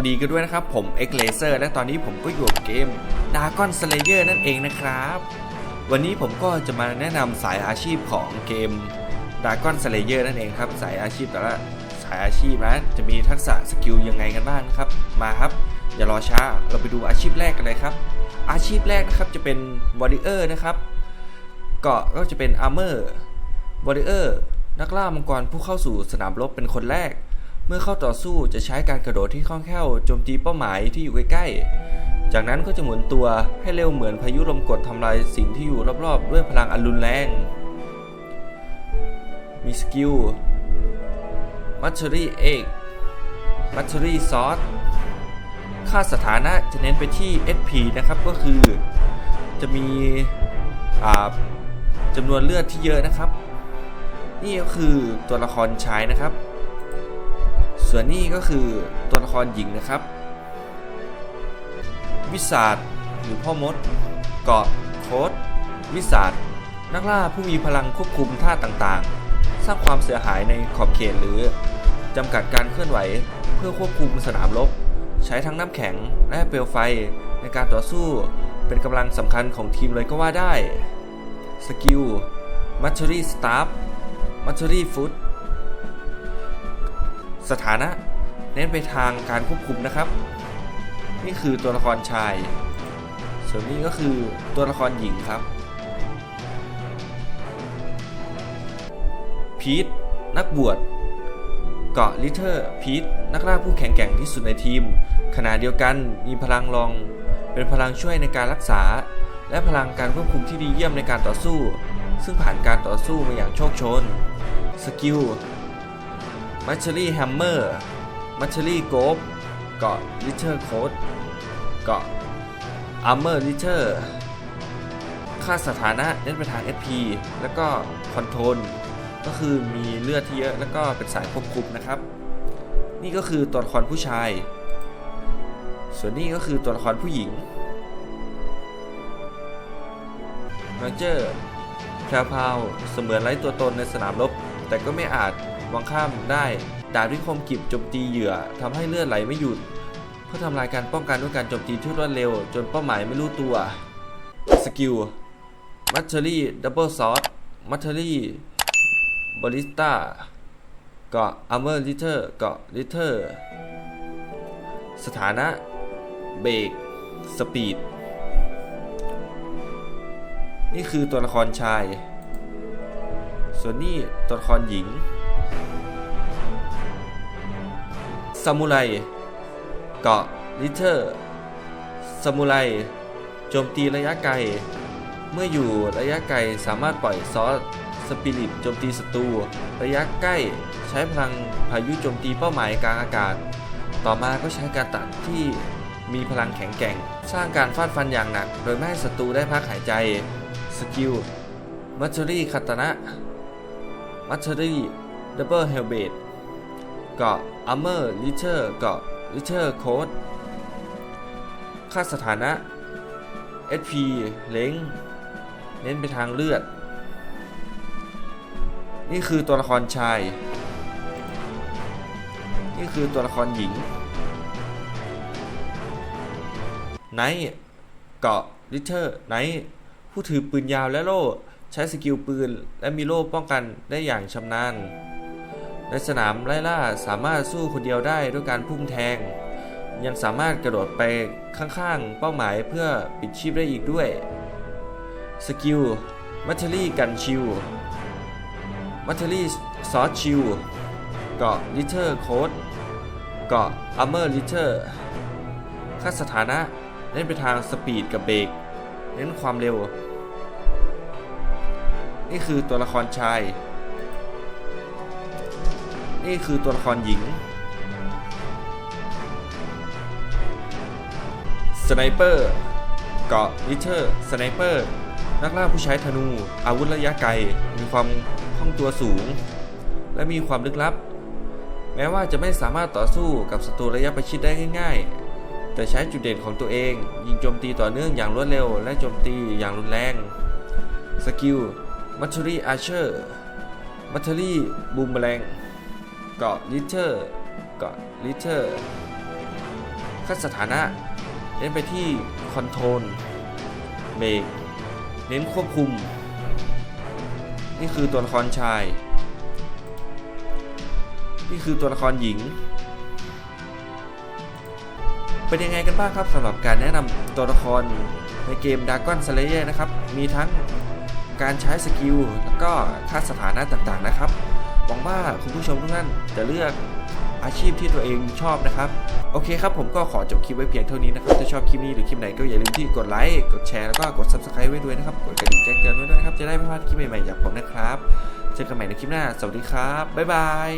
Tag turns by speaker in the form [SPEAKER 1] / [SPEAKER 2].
[SPEAKER 1] วัสดีกันด้วยนะครับ ผม X Laser และตอนนี้ผมก็อยู่กับเกม Dragon Slayer นั่นเองนะครับ วันนี้ผมก็จะมาแนะนำสายอาชีพของเกม Dragon Slayer นั่นเองครับ สายอาชีพแต่ละสายอาชีพนะจะมีทักษะสกิลยังไงกันบ้างครับ มาครับ อย่ารอช้าเราไปดูอาชีพแรกกันเลยครับ อาชีพแรกนะครับจะเป็น Warrior นะครับเกาะก็จะเป็น Armor Warrior นักล่ามังกรผู้เข้าสู่สนามรบเป็นคนแรก มื่อเข้าต่อสู้จะใช้การกระโดดที่คล่องแคล่วโจมตีเป้าหมายที่อยู่ใกล้ๆ จากนั้นก็จะหมุนตัวให้เร็วเหมือนพายุลมกดทำลายสิ่งที่อยู่รอบๆ ด้วยพลังอันรุนแรง มีสกิลมัตเ r อรี่เอกมัตเ r อรี่ซอสค่าสถานะจะเน้นไปที่ SP นะครับก็คือจะมีจำนวนเลือดที่เยอะนะครับ นี่ก็คือตัวละครชายนะครับ ส่วนนี้ก็คือตัวละครหญิงนะครับ วิสาดหรือพ่อมด เกาะโค้ดวิสาดนักล่าผู้มีพลังควบคุมท่าต่างๆ สร้างความเสียหายในขอบเขตหรือจำกัดการเคลื่อนไหวเพื่อควบคุมสนามรบ ใช้ทั้งน้ำแข็งและเปลวไฟในการต่อสู้เป็นกำลังสำคัญของทีมเลยก็ว่าได้ สกิลมัตเ r อรี่สตาฟมัตเ r อรี่ฟุต สถานะ เน้นไปทางการควบคุมนะครับ นี่คือตัวละครชาย ส่วนนี้ก็คือตัวละครหญิงครับพีทนักบวชเกาะลิเทอร์พีทนักล่าผู้แข็งแกร่งที่สุดในทีม ขณะเดียวกันมีพลังรอง เป็นพลังช่วยในการรักษา และพลังการควบคุมที่ดีเยี่ยมในการต่อสู้ ซึ่งผ่านการต่อสู้มาอย่างโชคชน สกิล มัชเชอรี่แฮมเมอร์ มัชเชอรี่โกบเกาะลิเทอร์โคดเกาะอาร์เมอร์ลิเทอร์ ค่าสถานะเน้นไปทาง SP แล้วก็คอนโทรลก็คือมีเลือดที่เยอะแล้วก็เป็นสายควบคุมนะครับ นี่ก็คือตัวละครผู้ชาย ส่วนนี้ก็คือตัวละครผู้หญิงแมเจอร์แพรวพาวเสมือนไร้ตัวตนในสนามรบ แต่ก็ไม่อาจ วางข้ามได้ดาบที่คมกริบโจมตีเหยื่อทำให้เลือดไหลไม่หยุด เพื่อทำลายการป้องกันด้วยการโจมตีที่รวดเร็ว จนเป้าหมายไม่รู้ตัวสกิลมัตเ r อรี่ดับเบิลซอสมัตเ r อรี่บริสต้าเกาะอาร์เมอร์ลิเทอร์เกาะลิเทอร์ สถานะ เบรกสปีด นี่คือตัวละครชาย ส่วนนี้ตัวละครหญิง ซามูไร เกาะลิเทอร์ซามูไร โจมตีระยะไกล เมื่ออยู่ระยะไกลสามารถปล่อยซอสสปิริตโจมตีศัตรู ระยะใกล้ใช้พลังพายุโจมตีเป้าหมายกลางอากาศ ต่อมาก็ใช้การตัดที่มีพลังแข็งแกร่ง สร้างการฟาดฟันอย่างหนัก โดยไม่ให้ศัตรูได้พักหายใจ สกิลมัตเ r อรี่คาตนะ มัตเ r อรี่ดับเบิลเฮลเบด เกาะอัมเมอร์ลิเทอร์เกาะลิเทอร์โค้ดค่าสถานะ SP เล้งเน้นไปทางเลือด นี่คือตัวละครชาย นี่คือตัวละครหญิงไนท์เกาะลิเทอร์ไนท์ผู้ถือปืนยาวและโล่ ใช้สกิลปืน และมีโล่ป้องกันได้อย่างชำนาญ ในสนามไล่ล่าสามารถสู้คนเดียวได้ด้วยการพุ่งแทง ยังสามารถกระโดดไปข้างๆ เป้าหมายเพื่อปิดชีพได้อีกด้วย สกิลมัตเทอรี่กันชิวมัตเทอรี่ซอสชิวเกาะลิเทอร์โคดเกาะอัมเมอร์ลิเทอร์ค่าสถานะเน้นไปทางสปีดกับเบรกเน้นความเร็ว นี่คือตัวละครชาย นี่คือตัวละครหญิงสไนเปอร์เกาะลิเทอร์สไนเปอร์นักล่าผู้ใช้ธนู อาวุธระยะไกล มีความคล่องตัวสูง และมีความลึกลับ แม้ว่าจะไม่สามารถต่อสู้กับศัตรูระยะประชิดได้ง่าย ๆ แต่ใช้จุดเด่นของตัวเอง ยิงโจมตีต่อเนื่องอย่างรวดเร็ว และโจมตีอย่างรุนแรงสกิลมัตเ r อรี่อาร์เชอร์มัตเ r อรี่บูมแมลง เกาะลิเทอร์เกาะลิเทอร์ขั้นสถานะเน้นไปที่คอนโทรลเบรกเน้นควบคุม นี่คือตัวละครชาย นี่คือตัวละครหญิง เป็นยังไงกันบ้างครับสำหรับการแนะนำตัวละครในเกม Dragon Slayer นะครับ มีทั้งการใช้สกิล แล้วก็ค่าสถานะต่างๆนะครับ หวังว่าคุณผู้ชมทุกท่านจะเลือกอาชีพที่ตัวเองชอบนะครับ โอเคครับผมก็ขอจบคลิปไว้เพียงเท่านี้นะครับ ถ้าชอบคลิปนี้หรือคลิปไหนก็อย่าลืมที่กดไลค์กดแชร์แล้วก็กด Subscribe ไว้ด้วยนะครับ กดกระดิ่งแจ้งเตือนด้วยนะครับ จะได้ไม่พลาดคลิปใหม่ๆจากผมนะครับ เจอกันใหม่ในคลิปหน้า สวัสดีครับ บ๊ายบาย